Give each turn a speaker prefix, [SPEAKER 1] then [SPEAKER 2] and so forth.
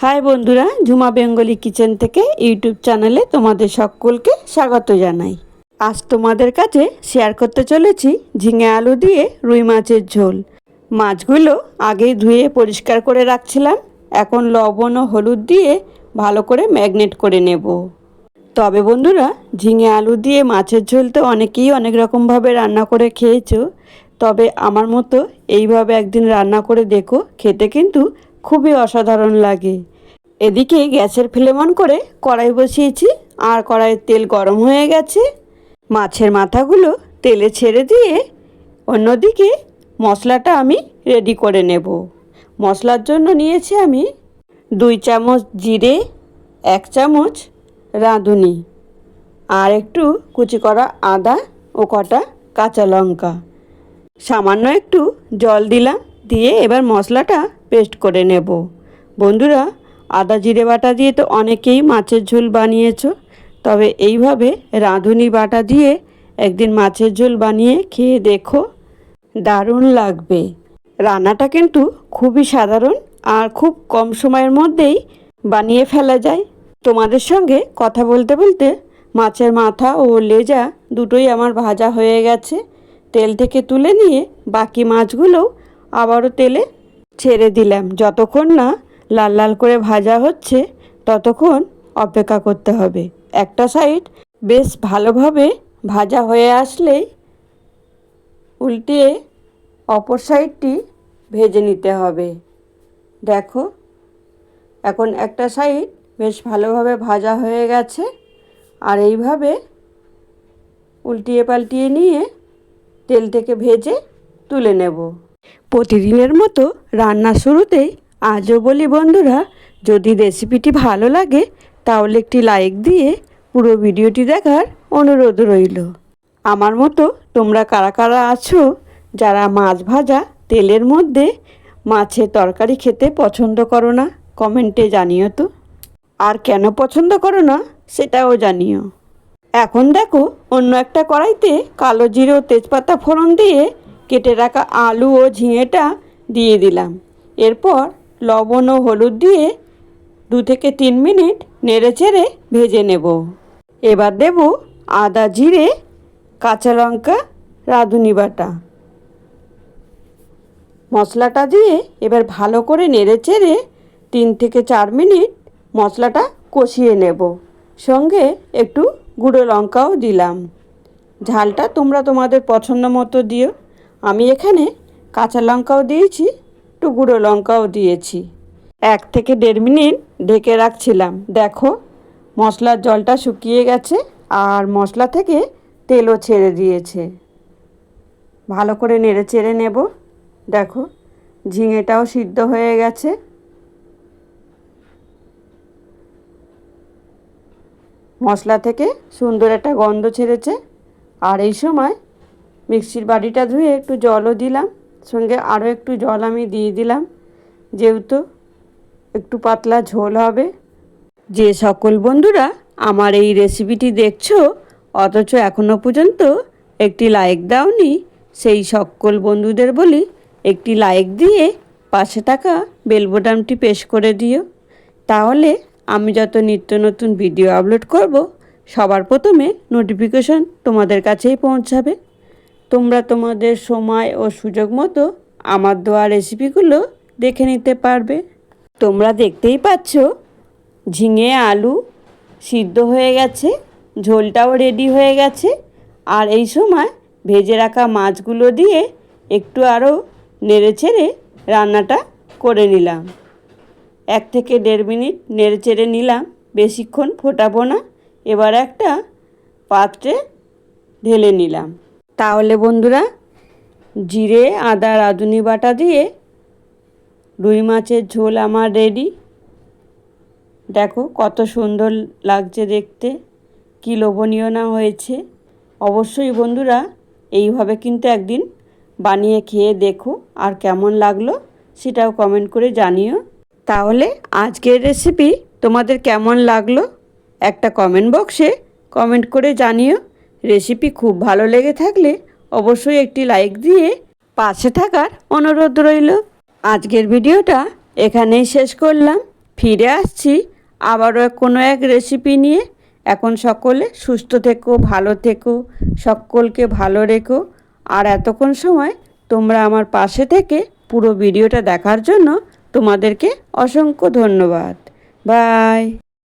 [SPEAKER 1] High বন্ধুরা, Jhuma Bengali kitchen থেকে YouTube চ্যানেলে তোমাদের সকলকে স্বাগত জানাই। আজ তোমাদের কাছে শেয়ার করতে চলেছি ঝিঙে আলু দিয়ে রুই মাছের ঝোল। মাছগুলো আগেই ধুয়ে পরিষ্কার করে রাখছিলাম, এখন লবণ ও হলুদ দিয়ে ভালো করে ম্যাগনেট করে নেব। তবে বন্ধুরা, ঝিঙে আলু দিয়ে মাছের ঝোল তো অনেকেই অনেক রকমভাবে রান্না করে খেয়েছো, তবে আমার মতো এইভাবে একদিন রান্না করে দেখো, খেতে কিন্তু খুবই অসাধারণ লাগে। এদিকে গ্যাসের ফ্লেম অন করে কড়াই বসিয়েছি, আর কড়াইয়ের তেল গরম হয়ে গেছে। মাছের মাথাগুলো তেলে ছেড়ে দিয়ে অন্যদিকে মশলাটা আমি রেডি করে নেব। মশলার জন্য নিয়েছি আমি দুই চামচ জিরে, এক চামচ রাঁধুনি, আর একটু কুচি করা আদা ও কটা কাঁচা লঙ্কা। সামান্য একটু জল দিলাম। দিয়ে এবার মশলাটা পেস্ট করে নেব। বন্ধুরা, আদা জিরে বাটা দিয়ে তো অনেকেই মাছের ঝোল বানিয়েছো, তবে এইভাবে রাঁধুনি বাটা দিয়ে একদিন মাছের ঝোল বানিয়ে খেয়ে দেখো, দারুণ লাগবে। রান্নাটা কিন্তু খুবই সাধারণ আর খুব কম সময়ের মধ্যেই বানিয়ে ফেলা যায়। তোমাদের সঙ্গে কথা বলতে বলতে মাছের মাথা ও লেজা দুটোই আমার ভাজা হয়ে গেছে। তেল থেকে তুলে নিয়ে বাকি মাছগুলোও আবারও তেলে ছেড়ে দিলাম। যতক্ষণ না লাল লাল করে ভাজা হচ্ছে, ততক্ষণ অপেক্ষা করতে হবে। একটা সাইড বেশ ভালোভাবে ভাজা হয়ে আসলেই উল্টিয়ে অপর সাইডটি ভেজে নিতে হবে। দেখো, এখন একটা সাইড বেশ ভালোভাবে ভাজা হয়ে গেছে আর এইভাবে উল্টিয়ে পাল্টিয়ে নিয়ে তেল থেকে ভেজে তুলে নেব। প্রতিদিনের মতো রান্না শুরুতেই আজও বলি বন্ধুরা, যদি রেসিপিটি ভালো লাগে, তাহলে একটি লাইক দিয়ে পুরো ভিডিওটি দেখার অনুরোধ রইল। আমার মতো তোমরা কারা কারা আছো, যারা মাছ ভাজা তেলের মধ্যে মাছের তরকারি খেতে পছন্দ করো না কমেন্টে জানিও তো। আর কেন পছন্দ করো না, সেটাও জানিও। এখন দেখো, অন্য একটা কড়াইতে কালো জিরে তেজপাতা ফোড়ন দিয়ে কেটে রাখা আলু ও ঝিঙেটা দিয়ে দিলাম। এরপর লবণ ও হলুদ দিয়ে দু থেকে তিন মিনিট নেড়ে চেড়ে ভেজে নেব। এবার দেব আদা, জিরে, কাঁচা লঙ্কা, রাঁধুনি বাটা। মশলাটা দিয়ে এবার ভালো করে নেড়ে চেড়ে তিন থেকে চার মিনিট মশলাটা কষিয়ে নেব। সঙ্গে একটু গুঁড়ো লঙ্কাও দিলাম। ঝালটা তোমরা তোমাদের পছন্দ মতো দিও। আমি এখানে কাঁচা লঙ্কাও দিয়েছি, একটু গুঁড়ো লঙ্কাও দিয়েছি। এক থেকে দেড় মিনিট ঢেকে রাখছিলাম। দেখো, মশলার জলটা শুকিয়ে গেছে আর মশলা থেকে তেলও ছেড়ে দিয়েছে। ভালো করে নেড়ে চেড়ে নেব। দেখো, ঝিঙেটাও সিদ্ধ হয়ে গেছে। মশলা থেকে সুন্দর একটা গন্ধ ছেড়েছে। আর এই সময় মিক্সির বাড়িটা ধুয়ে একটু জলও দিলাম, সঙ্গে আরও একটু জল আমি দিয়ে দিলাম। যেহেতু একটু পাতলা ঝোল হবে। যে সকল বন্ধুরা আমার এই রেসিপিটি দেখছ, অথচ এখনও পর্যন্ত একটি লাইক দাওনি, সেই সকল বন্ধুদের বলি একটি লাইক দিয়ে পাশে থাকা বেল বোতামটি পেশ করে দিও। তাহলে আমি যত নিত্য নতুন ভিডিও আপলোড করব, সবার প্রথমে নোটিফিকেশন তোমাদের কাছেই পৌঁছাবে। তোমরা তোমাদের সময় ও সুযোগ মতো আমার দেওয়া রেসিপিগুলো দেখে নিতে পারবে। তোমরা দেখতেই পাচ্ছ, ঝিঙে, আলু সিদ্ধ হয়ে গেছে, ঝোলটাও রেডি হয়ে গেছে। আর এই সময় ভেজে রাখা মাছগুলো দিয়ে একটু আরও নেড়ে ছেড়ে রান্নাটা করে নিলাম। এক থেকে দেড় মিনিট নেড়ে চেড়ে নিলাম, বেশিক্ষণ ফোটাবো না। এবার একটা পাত্রে ঢেলে নিলাম। তাহলে বন্ধুরা, জিরে, আদা, রাঁধুনি বাটা দিয়ে রুই মাছের ঝোল আমার রেডি দেখো কত সুন্দর লাগছে দেখতে, কি লোভনীয় না হয়েছে। অবশ্যই বন্ধুরা, এইভাবে কিন্তু একদিন বানিয়ে খেয়ে দেখো আর কেমন লাগল সেটাও কমেন্ট করে জানিও। তাহলে আজকের রেসিপি তোমাদের কেমন লাগল একটা কমেন্ট বক্সে কমেন্ট করে জানিও। রেসিপি খুব ভালো লেগে থাকলে অবশ্যই একটি লাইক দিয়ে পাশে থাকার অনুরোধ রইল। আজকের ভিডিওটা এখানেই শেষ করলাম। ফিরে আসছি আবারও কোনো এক রেসিপি নিয়ে। এখন সকলে সুস্থ থেকো, ভালো থেকো, সকলকে ভালো রেখো। আর এতক্ষণ সময় তোমরা আমার পাশে থেকে পুরো ভিডিওটা দেখার জন্য তোমাদেরকে অসংখ্য ধন্যবাদ। বাই।